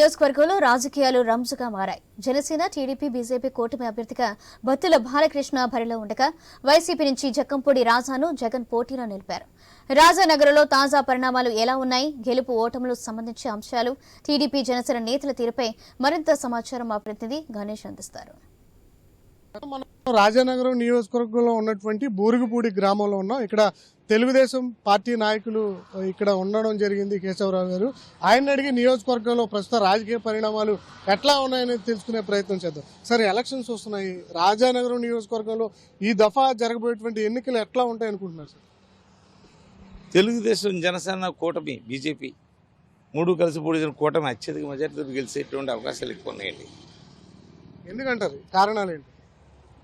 నియోజకవర్గంలో రాజకీయాలు రంజుగా మారాయి. జనసేన టీడీపీ బీజేపీ కూటమి అభ్యర్థిగా బత్తుల బాలకృష్ణ బరిలో ఉండగా వైసీపీ నుంచి జక్కంపూడి రాజాను జగన్ పోటీలో నిలిపారు. రాజానగర్లో తాజా పరిణామాలు ఎలా ఉన్నాయి? గెలుపు ఓటములు సంబంధించిన అంశాలు టీడీపీ జనసేన నేతల తీరుపై మరింత సమాచారం మా ప్రతినిధి గణేష్ అందిస్తారు. రాజానగరం నియోజకవర్గంలో ఉన్నటువంటి బూరుగుపూడి గ్రామంలో ఉన్నాం ఇక్కడ తెలుగుదేశం పార్టీ నాయకులు ఇక్కడ ఉండడం జరిగింది కేశవరావు గారు. ఆయన అడిగి నియోజకవర్గంలో ప్రస్తుత రాజకీయ పరిణామాలు ఎట్లా ఉన్నాయని తెలుసుకునే ప్రయత్నం చేద్దాం. సరే ఎలక్షన్స్ వస్తున్నాయి. రాజానగరం నియోజకవర్గంలో ఈ దఫా జరగబోయేటువంటి ఎన్నికలు ఎట్లా ఉంటాయి అనుకుంటున్నారు సార్? తెలుగుదేశం జనసేన కూటమి బీజేపీ మూడు కలిసి పొడిచిన కూటమి అత్యధిక మెజార్టీతో గెలిచేటువంటి అవకాశాలు ఎక్కువ ఉన్నాయండి. ఎందుకంటారు? కారణాలు ఏంటి?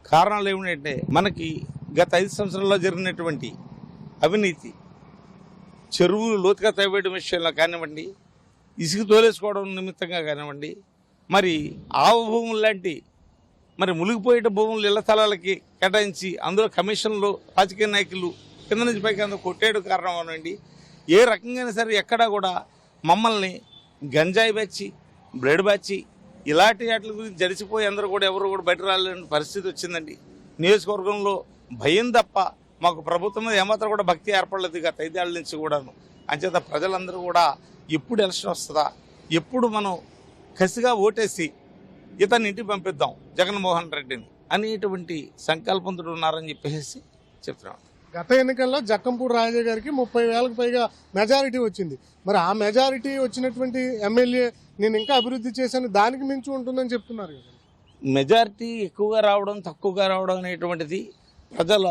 కారణాలు ఏమిటంటే మనకి గత ఐదు సంవత్సరాల్లో జరిగినటువంటి అవినీతి చెరువులు లోతుగా తవ్వేయడం విషయంలో కానివ్వండి ఇసుక తోలేసుకోవడం నిమిత్తంగా కానివ్వండి మరి ఆవ భూములు లాంటి మరి మునిగిపోయేట భూములు ఇళ్ళ స్థలాలకి కేటాయించి అందులో కమిషన్లు రాజకీయ నాయకులు కింద నుంచి పైకి అందరూ కొట్టేయడం కారణం అవనండి ఏ రకంగా సరే ఎక్కడా కూడా మమ్మల్ని గంజాయి బ్యాచి బ్లడ్ బ్యాచి ఇలాంటి వాటి గురించి జడిసిపోయి అందరూ కూడా ఎవరు కూడా బయట రాలేని పరిస్థితి వచ్చిందండి. నియోజకవర్గంలో భయం తప్ప మాకు ప్రభుత్వం మీద ఏమాత్రం కూడా భక్తి ఏర్పడలేదు గత ఐదేళ్ళ నుంచి కూడాను. అంచేత ప్రజలందరూ కూడా ఎప్పుడు ఎలక్షన్ వస్తుందా ఎప్పుడు మనం కసిగా ఓటేసి ఇతన్ని ఇంటికి పంపిద్దాం జగన్మోహన్ రెడ్డిని అనేటువంటి సంకల్పంతో ఉన్నారని చెప్పేసి చెప్తున్నాం గత ఎన్నికల్లో జక్కంపూడి రాజా గారికి ముప్పై వేలకు పైగా మెజారిటీ వచ్చింది. మరి ఆ మెజారిటీ వచ్చినటువంటి ఎమ్మెల్యే నేను ఇంకా అభివృద్ధి చేశాను దానికి మించి ఉంటుందని చెప్తున్నారు కదా. మెజారిటీ ఎక్కువగా రావడం తక్కువగా రావడం అనేటువంటిది ప్రజల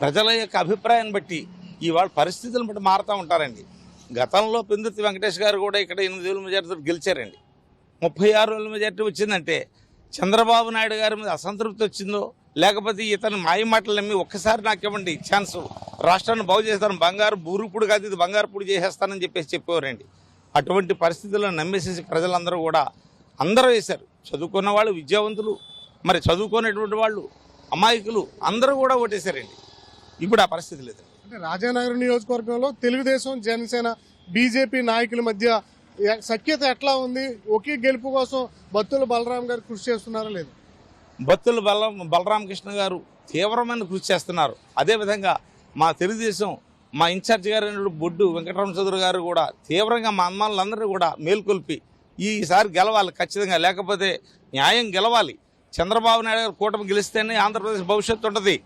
ప్రజల యొక్క అభిప్రాయాన్ని బట్టి ఇవాళ పరిస్థితులను బట్టి మారుతూ ఉంటారండి. గతంలో పిందుతి వెంకటేష్ గారు కూడా ఇక్కడ ఎనిమిది వేల మెజార్టీతో గెలిచారండి. ముప్పై ఆరు వేల మెజార్టీ వచ్చిందంటే చంద్రబాబు నాయుడు గారి మీద అసంతృప్తి వచ్చిందో లేకపోతే ఇతను మాయ మాటలు నమ్మి ఒక్కసారి నాకు ఇవ్వండి ఛాన్స్. రాష్ట్రాన్ని బాగు చేస్తాను బంగారు బూరుపుడు కాదు ఇది బంగారు పొడి చేసేస్తానని చెప్పేసి చెప్పేవారండి. అటువంటి పరిస్థితుల్లో నమ్మేసేసి ప్రజలందరూ కూడా అందరూ వేశారు. చదువుకున్న వాళ్ళు విద్యావంతులు మరి చదువుకునేటువంటి వాళ్ళు అమాయకులు అందరూ కూడా ఓటేశారండి. ఇప్పుడు ఆ పరిస్థితి లేదు అంటే రాజానగరం నియోజకవర్గంలో తెలుగుదేశం జనసేన బీజేపీ నాయకుల మధ్య సఖ్యత ఎట్లా ఉంది? ఒకే గెలుపు కోసం బత్తుల బలరాం గారు కృషి చేస్తున్నారా లేదు? భక్తులు బల బలరామకృష్ణ గారు తీవ్రమైన కృషి చేస్తున్నారు. అదేవిధంగా మా తెలుగుదేశం మా ఇన్ఛార్జ్ గారు బొడ్డు వెంకటరామ చౌదరి గారు కూడా తీవ్రంగా మా అమ్మాళ్ళందరూ కూడా మేల్కొల్పి ఈసారి గెలవాలి ఖచ్చితంగా. లేకపోతే న్యాయం గెలవాలి. చంద్రబాబు నాయుడు గారు కూటమి గెలిస్తేనే ఆంధ్రప్రదేశ్ భవిష్యత్తు ఉంటుంది.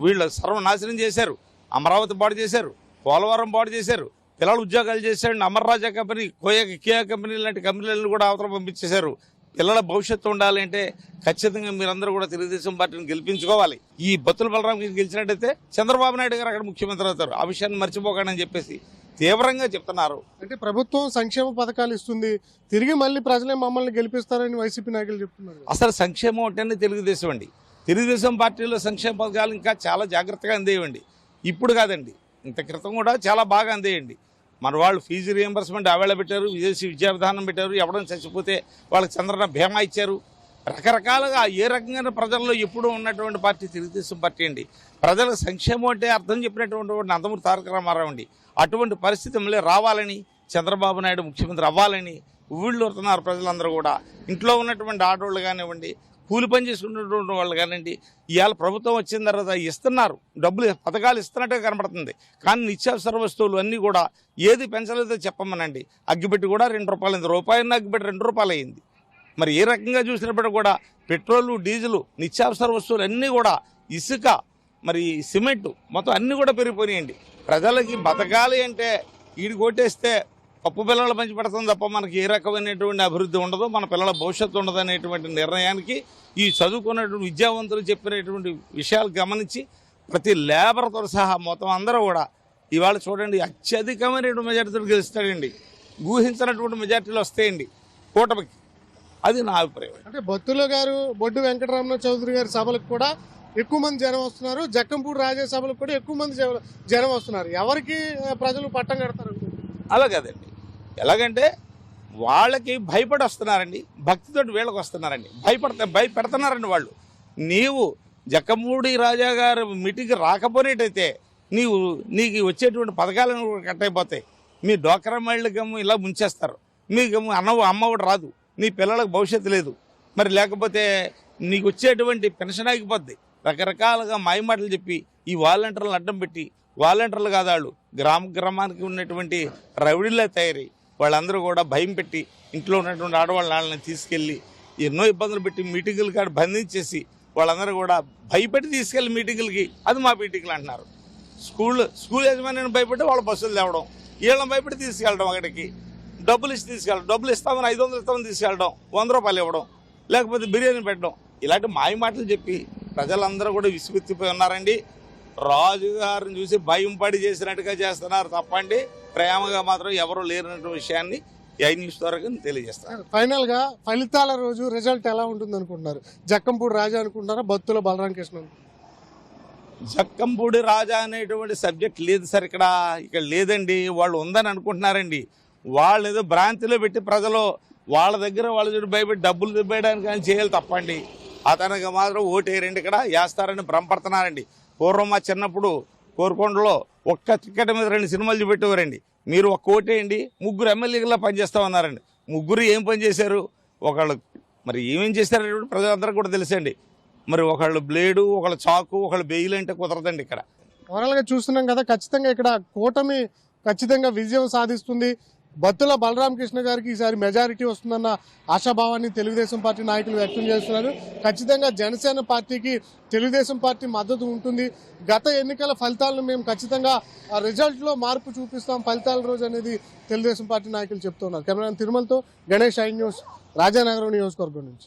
వీళ్ళు సర్వనాశనం చేశారు. అమరావతి పాడు చేశారు. పోలవరం పాడు చేశారు. పిల్లలు ఉద్యోగాలు చేశాడు అమర్రాజా కంపెనీ కోయా కియా కంపెనీ లాంటి కంపెనీలను కూడా అవతల పంపించేశారు. పిల్లల భవిష్యత్తు ఉండాలి అంటే ఖచ్చితంగా మీరందరూ కూడా తెలుగుదేశం పార్టీని గెలిపించుకోవాలి. ఈ బత్తుల బలరాం గెలిచినట్టయితే చంద్రబాబు నాయుడు గారు అక్కడ ముఖ్యమంత్రి అవుతారు. ఆ విషయాన్ని మర్చిపోకండి అని చెప్పేసి తీవ్రంగా చెప్తున్నారు. అంటే ప్రభుత్వం సంక్షేమ పథకాలు ఇస్తుంది. తిరిగి మళ్ళీ ప్రజలే మమ్మల్ని గెలిపిస్తారని వైసీపీ నాయకులు చెప్తున్నారు. అసలు సంక్షేమం అంటేనే తెలుగుదేశం అండి. తెలుగుదేశం పార్టీలో సంక్షేమ పథకాలు ఇంకా చాలా జాగ్రత్తగా అందేయండి. ఇప్పుడు కాదండి. ఇంత క్రితం కూడా చాలా బాగా అందేయండి. మన వాళ్ళు ఫీజు రియంబర్స్మెంట్ ఆవేళ పెట్టారు విదేశీ విద్యా విధానం పెట్టారు ఎవడని చచ్చిపోతే వాళ్ళకి చంద్రన భీమా ఇచ్చారు. రకరకాలుగా ఏ రకంగా ప్రజల్లో ఎప్పుడూ ఉన్నటువంటి పార్టీ తెలుగుదేశం పార్టీ అండి. ప్రజలకు సంక్షేమం అంటే అర్థం చెప్పినటువంటి నందమూరి తారక రామారావు అండి. అటువంటి పరిస్థితి మళ్ళీ రావాలని చంద్రబాబు నాయుడు ముఖ్యమంత్రి అవ్వాలని ఊళ్ళోతున్నారు ప్రజలందరూ కూడా. ఇంట్లో ఉన్నటువంటి ఆడవాళ్ళు కానివ్వండి కూలి పని చేసుకున్నటువంటి వాళ్ళు కానివ్వండి ఇవాళ ప్రభుత్వం వచ్చిన తర్వాత ఇస్తున్నారు. డబ్బులు పథకాలు ఇస్తున్నట్టుగా కనబడుతుంది. కానీ నిత్యావసర వస్తువులు అన్నీ కూడా ఏది పెంచలేదో చెప్పమనండి. అగ్గిపెట్టి కూడా రెండు రూపాయలు అయింది. రూపాయలు అగ్గిపెట్టి రెండు రూపాయలు అయింది. మరి ఏ రకంగా చూసినప్పుడు కూడా పెట్రోలు డీజిల్ నిత్యావసర వస్తువులు అన్నీ కూడా ఇసుక మరి సిమెంటు మొత్తం అన్నీ కూడా పెరిగిపోయినాయండి. ప్రజలకి బతకాలి అంటే ఈడు కొట్టేస్తే పప్పు పిల్లలు మంచి పెడతాం తప్ప మనకి ఏ రకమైనటువంటి అభివృద్ధి ఉండదు మన పిల్లల భవిష్యత్తు ఉండదు అనేటువంటి నిర్ణయానికి ఈ చదువుకున్నటువంటి విద్యావంతులు చెప్పినటువంటి విషయాలు గమనించి ప్రతి లేబర్తో సహా మొత్తం అందరూ కూడా ఇవాళ చూడండి అత్యధికమైన మెజార్టీలు గెలుస్తాడండి. ఊహించినటువంటి మెజార్టీలు వస్తాయండి కూటమికి. అది నా అభిప్రాయం. అంటే బత్తుల గారు బొడ్డు వెంకటరమణ చౌదరి గారి సభలకు కూడా ఎక్కువ మంది జనం వస్తున్నారు. జక్కంపూడి రాజా సభలకు కూడా ఎక్కువ మంది జన- వస్తున్నారు. ఎవరికి ప్రజలు పట్టం కడతారు? అలా కాదండి. ఎలాగంటే వాళ్ళకి భయపడి వస్తున్నారండి భక్తితోటి వీళ్ళకి వస్తున్నారండి భయపడతా భయపెడుతున్నారండి వాళ్ళు. నీవు జక్కమూడి రాజా గారు మీటింగ్కి రాకపోయేటైతే నీవు నీకు వచ్చేటువంటి పథకాలను కూడా కట్టయిపోతాయి మీ డోక్రా మహిళకము ఇలా ముంచేస్తారు. మీకు అన్నవు అమ్మ ఒకటి రాదు. నీ పిల్లలకు భవిష్యత్తు లేదు. మరి లేకపోతే నీకు వచ్చేటువంటి పెన్షన్ ఆగిపోద్ది. రకరకాలుగా మాయమాటలు చెప్పి ఈ వాలంటీర్లను అడ్డం పెట్టి వాలంటీర్లు కాదాళ్ళు గ్రామ గ్రామానికి ఉన్నటువంటి రౌడీలే తయారై వాళ్ళందరూ కూడా భయం పెట్టి ఇంట్లో ఉన్నటువంటి ఆడవాళ్ళ వాళ్ళని తీసుకెళ్ళి ఎన్నో ఇబ్బందులు పెట్టి మీటింగులు కాడ బంధించేసి వాళ్ళందరూ కూడా భయపెట్టి తీసుకెళ్ళి మీటింగులకి అది మా మీటింగులు అంటున్నారు. స్కూల్ స్కూల్ యజమానిని భయపెట్టి వాళ్ళ బస్సులు తేవడం వీళ్ళని భయపెట్టి తీసుకెళ్ళడం అక్కడికి. డబ్బులు ఇచ్చి తీసుకెళ్ళడం డబ్బులు ఇస్తామని ఐదు వందలు ఇస్తామని తీసుకెళ్ళడం వంద రూపాయలు ఇవ్వడం లేకపోతే బిర్యానీ పెట్టడం. ఇలాంటి మాయ మాటలు చెప్పి ప్రజలందరూ కూడా విసుగెత్తిపోయి ఉన్నారండి. రాజుగారిని చూసి భయం పడి చేసినట్టుగా చేస్తున్నారు తప్పండి. ప్రేమగా మాత్రం ఎవరు లేనటువంటి విషయాన్ని ఐ న్యూస్ ద్వారా తెలియజేస్తారు ఫైనల్గా ఫలితాల రోజు రిజల్ట్ ఎలా ఉంటుంది అనుకుంటున్నారు జక్కంపూడి రాజా అనుకుంటున్నారా? బత్తుల బలరాం కృష్ణ అనుకుంటున్నారా? జక్కంపూడి రాజా అనేటువంటి సబ్జెక్ట్ లేదు సార్ ఇక్కడ. ఇక్కడ లేదండి. వాళ్ళు ఉందని అనుకుంటున్నారండి. వాళ్ళు ఏదో భ్రాంతిలో పెట్టి ప్రజలు వాళ్ళ దగ్గర వాళ్ళ చూడు భయపెట్టి డబ్బులు దిబ్బేయడానికి కానీ చేయాలి తప్పండి. అతనికి మాత్రం ఓటేరండి ఇక్కడ. వేస్తారని భ్రమపడుతున్నారండి. పూర్వం మా చిన్నప్పుడు కోరుకొండలో ఒక్క టికెట్ మీద రెండు సినిమాలు చూపెట్టేవారండి. మీరు ఒక్క ఓటేయండి ముగ్గురు ఎమ్మెల్యేలా పనిచేస్తామన్నారండి. ముగ్గురు ఏం పని చేశారు? ఒకళ్ళు మరి ఏమేం చేశారనేటువంటి ప్రజలందరికీ కూడా తెలుసండి. మరి ఒకళ్ళు బ్లేడు ఒకళ్ళు చాకు ఒకళ్ళు బెయిల్ అంటే కుదరదండి ఇక్కడ. ఓవరాల్గా చూస్తున్నాం కదా ఖచ్చితంగా ఇక్కడ కూటమి ఖచ్చితంగా విజయం సాధిస్తుంది. బత్తుల బలరామకృష్ణ గారికి ఈసారి మెజారిటీ వస్తుందన్న ఆశాభావాన్ని తెలుగుదేశం పార్టీ నాయకులు వ్యక్తం చేస్తున్నారు. ఖచ్చితంగా జనసేన పార్టీకి తెలుగుదేశం పార్టీ మద్దతు ఉంటుంది. గత ఎన్నికల ఫలితాలను మేము ఖచ్చితంగా ఆ మార్పు చూపిస్తాం. ఫలితాల రోజు అనేది తెలుగుదేశం పార్టీ నాయకులు చెప్తున్నారు. కెమెరా తిరుమలతో గణేష్ ఐ న్యూస్ రాజానగరం నియోజకవర్గం నుంచి.